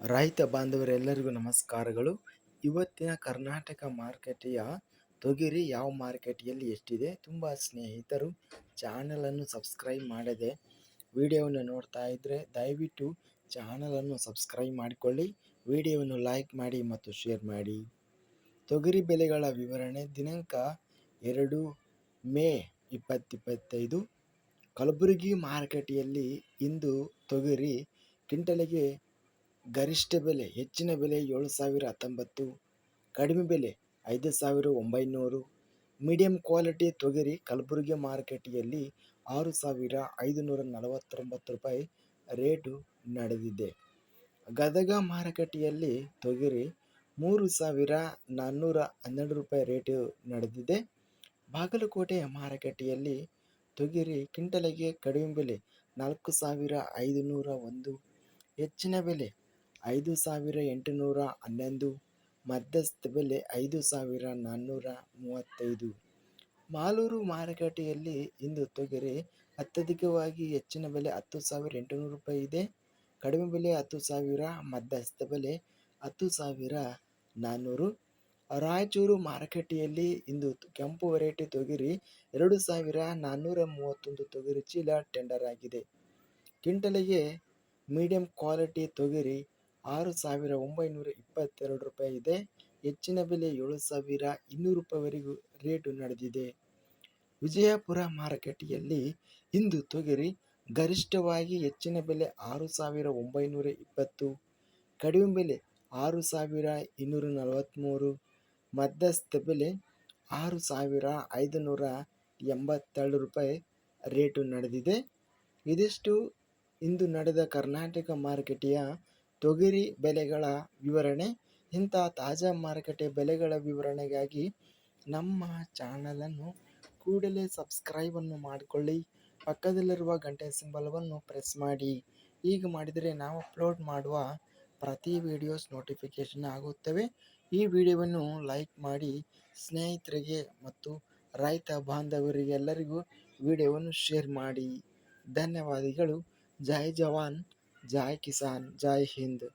ರೈತ ಬಾಂಧವರೆಲ್ಲರಿಗೂ ನಮಸ್ಕಾರಗಳು. ಇವತ್ತಿನ ಕರ್ನಾಟಕ ಮಾರುಕಟ್ಟೆಯ ತೊಗರಿ ಯಾವ ಮಾರುಕಟ್ಟೆಯಲ್ಲಿ ಎಷ್ಟಿದೆ ತುಂಬ ಸ್ನೇಹಿತರು ಚಾನಲನ್ನು ಸಬ್ಸ್ಕ್ರೈಬ್ ಮಾಡದೆ ವಿಡಿಯೋವನ್ನು ನೋಡ್ತಾ ಇದ್ದರೆ ದಯವಿಟ್ಟು ಚಾನಲನ್ನು ಸಬ್ಸ್ಕ್ರೈಬ್ ಮಾಡಿಕೊಳ್ಳಿ, ವಿಡಿಯೋವನ್ನು ಲೈಕ್ ಮಾಡಿ ಮತ್ತು ಶೇರ್ ಮಾಡಿ. ತೊಗರಿ ಬೆಲೆಗಳ ವಿವರಣೆ, ದಿನಾಂಕ ಎರಡು ಮೇ ಇಪ್ಪತ್ತಿಪ್ಪತ್ತೈದು. ಕಲಬುರಗಿ ಮಾರುಕಟ್ಟೆಯಲ್ಲಿ ಇಂದು ತೊಗರಿ ಕ್ವಿಂಟಲಿಗೆ ಗರಿಷ್ಠ ಬೆಲೆ, ಹೆಚ್ಚಿನ ಬೆಲೆ ಏಳು ಸಾವಿರ ಹತ್ತೊಂಬತ್ತು ಕಡಿಮೆ ಬೆಲೆ ಐದು ಸಾವಿರ ಒಂಬೈನೂರು ಮೀಡಿಯಂ ಕ್ವಾಲಿಟಿ ತೊಗರಿ ಕಲಬುರಗಿ ಮಾರುಕಟ್ಟೆಯಲ್ಲಿ ಆರು ಸಾವಿರ ಐದುನೂರ ನಲವತ್ತೊಂಬತ್ತು ರೂಪಾಯಿ ರೇಟು ನಡೆದಿದೆ. ಗದಗ ಮಾರುಕಟ್ಟೆಯಲ್ಲಿ ತೊಗರಿ ಮೂರು ಸಾವಿರ ನಾನ್ನೂರ ಹನ್ನೆರಡು ರೂಪಾಯಿ ರೇಟು ನಡೆದಿದೆ. ಬಾಗಲಕೋಟೆ ಮಾರುಕಟ್ಟೆಯಲ್ಲಿ ತೊಗರಿ ಕ್ವಿಂಟಲಿಗೆ ಕಡಿಮೆ ಬೆಲೆ ನಾಲ್ಕು ಸಾವಿರ ಐದುನೂರ ಒಂದು ಹೆಚ್ಚಿನ ಬೆಲೆ ಐದು ಸಾವಿರ ಎಂಟುನೂರ ಹನ್ನೊಂದು, ಮಧ್ಯಸ್ಥ ಬೆಲೆ ಐದು ಸಾವಿರ ನಾನ್ನೂರ ಮೂವತ್ತೈದು. ಮಾಲೂರು ಮಾರುಕಟ್ಟೆಯಲ್ಲಿ ಇಂದು ತೊಗರಿ ಅತ್ಯಧಿಕವಾಗಿ ಹೆಚ್ಚಿನ ಬೆಲೆ ಹತ್ತು ಸಾವಿರ ಎಂಟುನೂರು ರೂಪಾಯಿ ಇದೆ. ಕಡಿಮೆ ಬೆಲೆ ಹತ್ತು ಸಾವಿರ, ಮಧ್ಯಸ್ಥ ಬೆಲೆ ಹತ್ತು ಸಾವಿರ ನಾನ್ನೂರು. ರಾಯಚೂರು ಮಾರುಕಟ್ಟೆಯಲ್ಲಿ ಇಂದು ಕೆಂಪು ವೆರೈಟಿ ತೊಗರಿ ಎರಡು ಸಾವಿರ ನಾನ್ನೂರ ಮೂವತ್ತೊಂದು ತೊಗರಿ ಚೀಲ ಟೆಂಡರ್ ಆಗಿದೆ. ಕ್ವಿಂಟಲಿಗೆ ಮೀಡಿಯಂ ಕ್ವಾಲಿಟಿ ತೊಗರಿ ಆರು ಸಾವಿರ ಒಂಬೈನೂರ ಇಪ್ಪತ್ತೆರಡು ರೂಪಾಯಿ ಇದೆ. ಹೆಚ್ಚಿನ ಬೆಲೆ ಏಳು ಸಾವಿರ ಇನ್ನೂರು ರೂಪಾಯಿವರೆಗೂ ರೇಟು ನಡೆದಿದೆ. ವಿಜಯಪುರ ಮಾರುಕಟ್ಟೆಯಲ್ಲಿ ಇಂದು ತೊಗರಿ ಗರಿಷ್ಠವಾಗಿ ಹೆಚ್ಚಿನ ಬೆಲೆ ಆರು ಸಾವಿರ ಒಂಬೈನೂರ ಇಪ್ಪತ್ತು, ಕಡಿಮೆ ಬೆಲೆ ಆರು ಸಾವಿರ ಇನ್ನೂರ ನಲವತ್ತ್ಮೂರು ಮಧ್ಯಸ್ಥ ಬೆಲೆ ಆರು ಸಾವಿರ ಐದುನೂರ ಎಂಬತ್ತೆರಡು ರೂಪಾಯಿ ರೇಟು ನಡೆದಿದೆ. ಇದಿಷ್ಟು. ಇಂದು ನಡೆದ ಕರ್ನಾಟಕ ಮಾರುಕಟ್ಟೆಯ ತೊಗರಿ ಬೆಲೆಗಳ ವಿವರಣೆ, ಇಂಥ ತಾಜಾ ಮಾರುಕಟ್ಟೆ ಬೆಲೆಗಳ ವಿವರಣೆಗಾಗಿ ನಮ್ಮ ಚಾನಲನ್ನು ಕೂಡಲೇ ಸಬ್ಸ್ಕ್ರೈಬನ್ನು ಮಾಡಿಕೊಳ್ಳಿ. ಪಕ್ಕದಲ್ಲಿರುವ ಗಂಟೆ ಸಿಂಬಲವನ್ನು ಪ್ರೆಸ್ ಮಾಡಿ. ಈಗ ಮಾಡಿದರೆ ನಾವು ಅಪ್ಲೋಡ್ ಮಾಡುವ ಪ್ರತಿ ವಿಡಿಯೋಸ್ ನೋಟಿಫಿಕೇಷನ್ ಆಗುತ್ತವೆ. ಈ ವಿಡಿಯೋವನ್ನು ಲೈಕ್ ಮಾಡಿ. ಸ್ನೇಹಿತರಿಗೆ ಮತ್ತು ರೈತ ಬಾಂಧವರಿಗೆಲ್ಲರಿಗೂ ವಿಡಿಯೋವನ್ನು ಶೇರ್ ಮಾಡಿ. ಧನ್ಯವಾದಗಳು. ಜೈ ಜವಾನ್. ಜೈ ಕಿಸಾನ್ ಜೈ ಹಿಂದ್